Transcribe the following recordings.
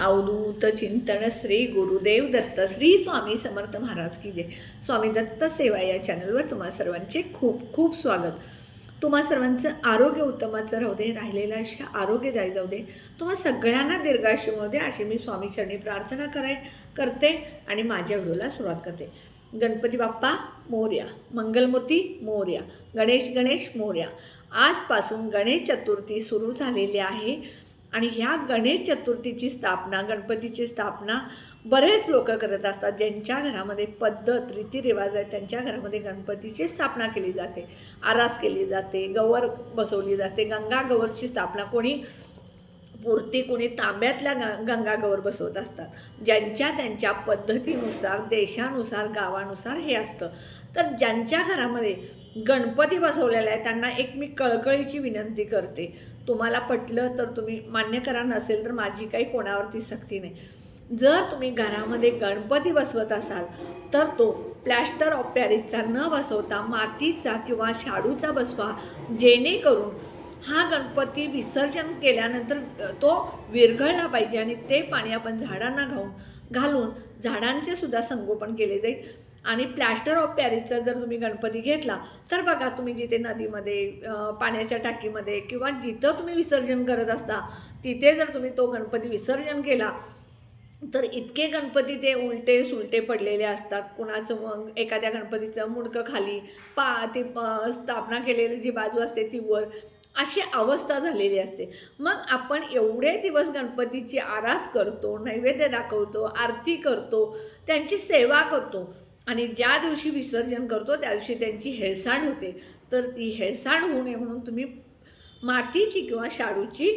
अवधूत चिंतन श्री गुरुदेव दत्त श्री स्वामी समर्थ महाराज की जय. स्वामी दत्त सेवा या चॅनलवर तुम्हा सर्वांचे खूप खूप स्वागत. तुम्हा सर्वांचं आरोग्य उत्तमाचं राहू दे राहिलेलं आयुष्य आरोग्यदायी जाऊ दे. तुम्हा सगळ्यांना दीर्घायुष्य मिळू दे अशी मी स्वामी चरणी प्रार्थना कराय करते आणि माझ्या व्हिडिओला सुरुवात करते. गणपती बाप्पा मोर्या. मंगलमूर्ती मोर्या. गणेश गणेश मोर्या. आजपासून गणेश चतुर्थी सुरू झालेली आहे. आणि ह्या गणेश चतुर्थीची स्थापना गणपतीची स्थापना बरेच लोक करत असतात ज्यांच्या घरामध्ये पद्धत रीतिरिवाज आहे त्यांच्या घरामध्ये गणपतीची स्थापना केली जाते आरास केली जाते गवर बसवली जाते गंगा गवरची स्थापना. कोणी मूर्ती कोणी तांब्यातल्या ग गंगागवर बसवत असतात ज्यांच्या त्यांच्या पद्धतीनुसार देशानुसार गावानुसार हे असतं. तर ज्यांच्या घरामध्ये गणपती बसवलेला आहे. त्यांना एक मी कळकळीची विनंती करते. तुम्हाला पटलं तर तुम्ही मान्य करा नसेल तर माझी काही कोणावरती सक्ती नाही. जर तुम्ही घरामध्ये गणपती बसवत असाल तर तो प्लॅस्टर ऑफ पॅरिसचा न बसवता मातीचा किंवा शाडूचा बसवा जेणेकरून हा गणपती विसर्जन केल्यानंतर तो विरघळला पाहिजे आणि ते पाणी आपण झाडांना घाऊन घालून झाडांचे सुद्धा संगोपन केले जाईल. आणि प्लॅस्टर ऑफ पॅरिसचा जर तुम्ही गणपती घेतला तर बघा तुम्ही जिथे नदीमध्ये पाण्याच्या टाकीमध्ये किंवा जिथं तुम्ही विसर्जन करत असता तिथे जर तुम्ही तो गणपती विसर्जन केला तर इतके गणपती ते उलटे सुलटे पडलेले असतात. कुणाचं मग एखाद्या गणपतीचं मुडकं खाली पा ती प- स्थापना केलेली जी बाजू असते ती वर अशी अवस्था झालेली असते. मग आपण एवढे दिवस गणपतीची आरास करतो नैवेद्य दाखवतो आरती करतो त्यांची सेवा करतो आणि ज्या दिवशी विसर्जन करतो त्या दिवशी त्यांची हेळसांड होते. तर ती हेळसांड होऊ नये म्हणून तुम्ही मातीची किंवा शाडूची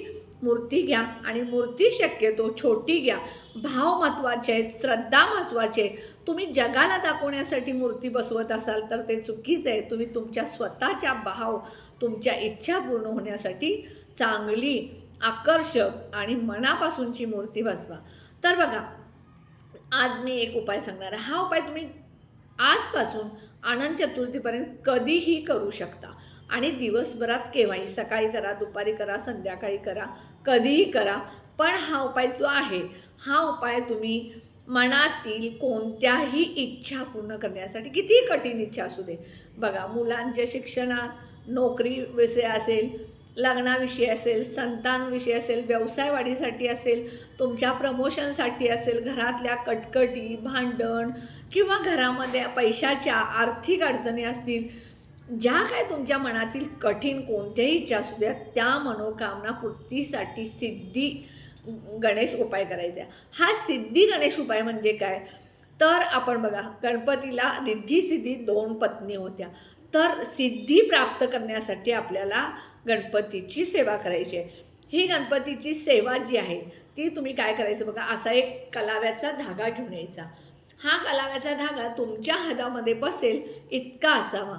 मूर्ती घ्या आणि मूर्ती शक्यतो छोटी घ्या. भाव महत्त्वाचे आहेत श्रद्धा महत्त्वाचे आहे. तुम्ही जगाला दाखवण्यासाठी मूर्ती बसवत असाल तर ते चुकीचं आहे. तुम्ही तुमच्या स्वतःच्या भाव तुमच्या इच्छा पूर्ण होण्यासाठी चांगली आकर्षक आणि मनापासूनची मूर्ती बसवा. तर बघा आज मी एक उपाय सांगणार हा उपाय तुम्ही आजपासून आनंद चतुर्थीपर्यंत कधीही करू शकता. आणि दिवसभरात केव्हाही सकाळी करा दुपारी करा संध्याकाळी करा कधीही करा. पण हा उपाय जो आहे हा उपाय तुम्ही मनातील कोणत्याही इच्छा पूर्ण करण्यासाठी कितीही कठीण इच्छा असू दे. बघा मुलांच्या शिक्षणात नोकरी विषय असेल लग्नाविषयी असेल संतानविषयी असेल व्यवसाय वाढीसाठी असेल तुमच्या प्रमोशनसाठी असेल घरातल्या कटकटी भांडण किंवा घरामध्ये पैशाच्या आर्थिक अडचणी असतील ज्या काय तुमच्या मनातील कठीण कोणत्याही इच्छा असू द्या त्या मनोकामना पूर्तीसाठी सिद्धी गणेश उपाय करायचा आहे. हा सिद्धी गणेश उपाय म्हणजे काय तर आपण बघा गणपतीला रिद्धी सिद्धी दोन पत्नी होत्या तर सिद्धी प्राप्त करण्यासाठी आपल्याला गणपतीची सेवा करायची आहे. ही गणपतीची सेवा जी आहे ती तुम्ही काय करायचं बघा असा एक कलाव्याचा धागा घेऊन यायचा. हा कलाव्याचा धागा तुमच्या हातामध्ये बसेल इतका असावा.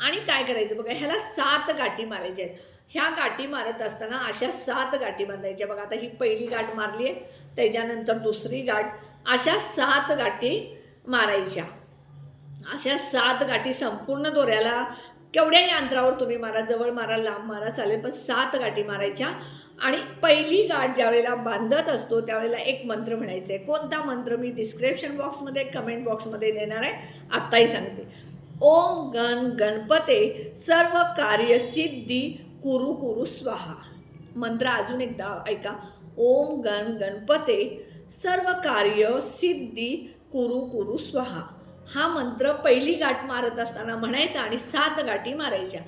आणि काय करायचं बघा ह्याला सात गाठी मारायच्या आहेत. ह्या गाठी मारत असताना अशा सात गाठी बांधायच्या. बघा आता ही पहिली गाठ मारली आहे त्याच्यानंतर दुसरी गाठ अशा सात गाठी मारायच्या. अशा सात गाठी संपूर्ण दोऱ्याला केवढ्याही अंतरावर तुम्ही मारा जवळ मारा लांब मारा चालेल पण सात गाठी मारायच्या. आणि पहिली गाठ ज्यावेळेला बांधत असतो त्यावेळेला एक मंत्र म्हणायचा आहे कोणता मंत्र मी डिस्क्रिप्शन बॉक्समध्ये कमेंट बॉक्समध्ये देणार आहे आत्ताही सांगते. ओम गण गणपते सर्व कार्यसिद्धी कुरु कुरु स्वाहा. मंत्र अजून एकदा ऐका. ओम गण गणपते सर्व कार्य सिद्धी कुरु कुरु स्वाहा. हा मंत्र पहिली गाठ मारत असताना म्हणायचा आणि सात गाठी मारायच्या.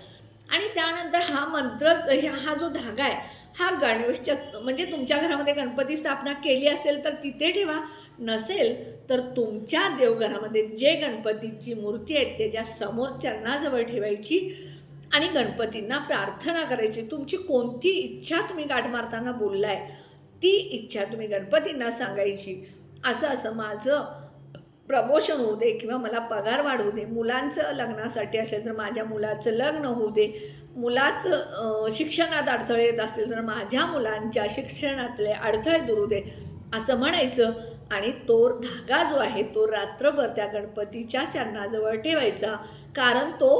आणि त्यानंतर हा मंत्र ह्या- हा जो धागा आहे हा गणेशच्या म्हणजे तुमच्या घरामध्ये गणपती स्थापना केली असेल तर तिथे ठेवा. नसेल तर तुमच्या देवघरामध्ये जे गणपतीची मूर्ती आहेत त्याच्यासमोर चरणाजवळ ठेवायची आणि गणपतींना प्रार्थना करायची. तुमची कोणती इच्छा तुम्ही गाठ मारताना बोललाय ती इच्छा तुम्ही गणपतींना सांगायची. असं असं माझं प्रमोशन होऊ दे किंवा मला पगार वाढवू दे मुलांचं लग्नासाठी असेल तर माझ्या मुलाचं लग्न होऊ दे. मुलाचं शिक्षणात अडथळे येत असतील तर माझ्या मुलांच्या शिक्षणातले अडथळे दूर होऊ दे असं म्हणायचं. आणि तो धागा जो आहे तो रात्रभर त्या गणपतीच्या चरणाजवळ ठेवायचा कारण तो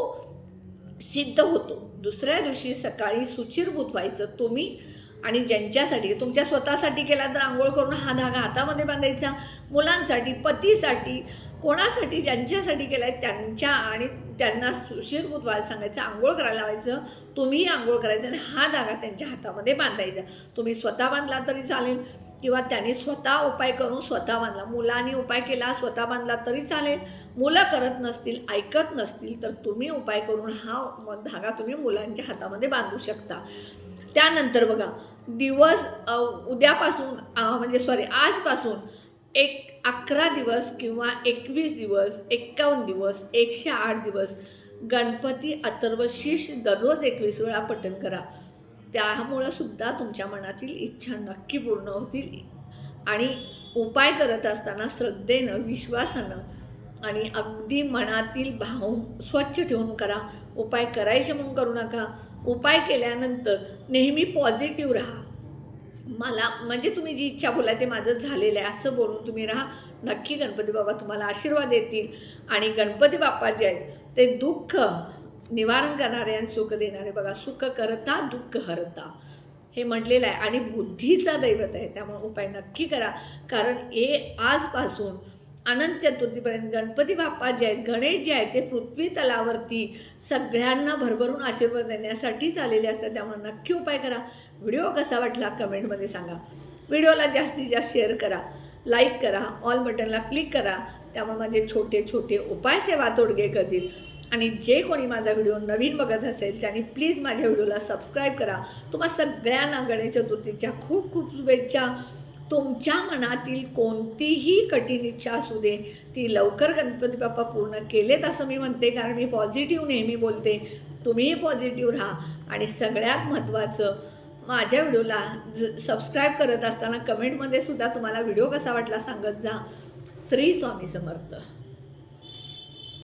सिद्ध होतो. दुसऱ्या दिवशी सकाळी सुचिरभूत व्हायचं तुम्ही आणि ज्यांच्यासाठी तुमच्या स्वतःसाठी केला तर आंघोळ करून हा धागा हातामध्ये बांधायचा. मुलांसाठी पतीसाठी कोणासाठी ज्यांच्यासाठी केला आहे त्यांच्या आणि त्यांना सुशील बुधवार सांगायचं आंघोळ करायला लावायचं. तुम्ही आंघोळ करायचं आणि हा धागा त्यांच्या हातामध्ये बांधायचा. तुम्ही स्वतः बांधला तरी चालेल किंवा त्यांनी स्वतः उपाय करून स्वतः बांधला. मुलांनी उपाय केला स्वतः बांधला तरी चालेल. मुलं करत नसतील ऐकत नसतील तर तुम्ही उपाय करून हा धागा तुम्ही मुलांच्या हातामध्ये बांधू शकता. त्यानंतर बघा दिवस उद्यापासून म्हणजे सॉरी आजपासून एक अकरा दिवस किंवा एकवीस दिवस एक्कावन्न दिवस एकशे आठ दिवस गणपती अथर्वशीष दररोज एकवीस वेळा पठण करा. त्यामुळं सुद्धा तुमच्या मनातील इच्छा नक्की पूर्ण होतील. आणि उपाय करत असताना श्रद्धेनं विश्वासानं आणि अगदी मनातील भाव स्वच्छ ठेवून करा. उपाय करायचे म्हणून करू नका. उपाय केल्यानंतर नेहमी पॉझिटिव्ह राहा. मला म्हणजे तुम्ही जी इच्छा बोला ते माझं झालेलं आहे असं बोलून तुम्ही राहा. नक्की गणपती बाबा तुम्हाला आशीर्वाद देतील. आणि गणपती बाप्पा जे आहेत ते दुःख निवारण करणारे आणि सुख देणारे बघा सुख करता दुःख हरता. हे म्हटलेलं आहे. आणि बुद्धीचा दैवत आहे त्यामुळे उपाय नक्की करा. कारण हे आजपासून अनंत चतुर्थीपर्यंत गणपती बाप्पा जे आहेत गणेश जे आहेत ते पृथ्वी तलावरती सगळ्यांना भरभरून आशीर्वाद देण्यासाठीच आलेले असतात. त्यामुळे नक्की उपाय करा. व्हिडिओ कसा वाटला कमेंटमध्ये सांगा. व्हिडिओला जास्तीत जास्त शेअर करा. लाईक करा. ऑल बटनला क्लिक करा. त्यामुळे माझे छोटे छोटे उपाय सेवा तोडगे करतील. आणि जे कोणी माझा व्हिडिओ नवीन बघत असेल त्यांनी प्लीज माझ्या व्हिडिओला सबस्क्राईब करा. तुम्हा सगळ्यांना गणेश चतुर्थीच्या खूप खूप शुभेच्छा. तुमच्या मनातील कोणतीही कठीण इच्छा असू दे ती लवकर गणपती बाप्पा पूर्ण केलेत असं मी म्हणते कारण मी पॉझिटिव्ह नेहमी बोलते. तुम्हीही पॉझिटिव्ह राहा. आणि सगळ्यात महत्त्वाचं माझ्या व्हिडिओला ज सबस्क्राईब करत असताना कमेंटमध्ये सुद्धा तुम्हाला व्हिडिओ कसा वाटला सांगत जा. श्री स्वामी समर्थ.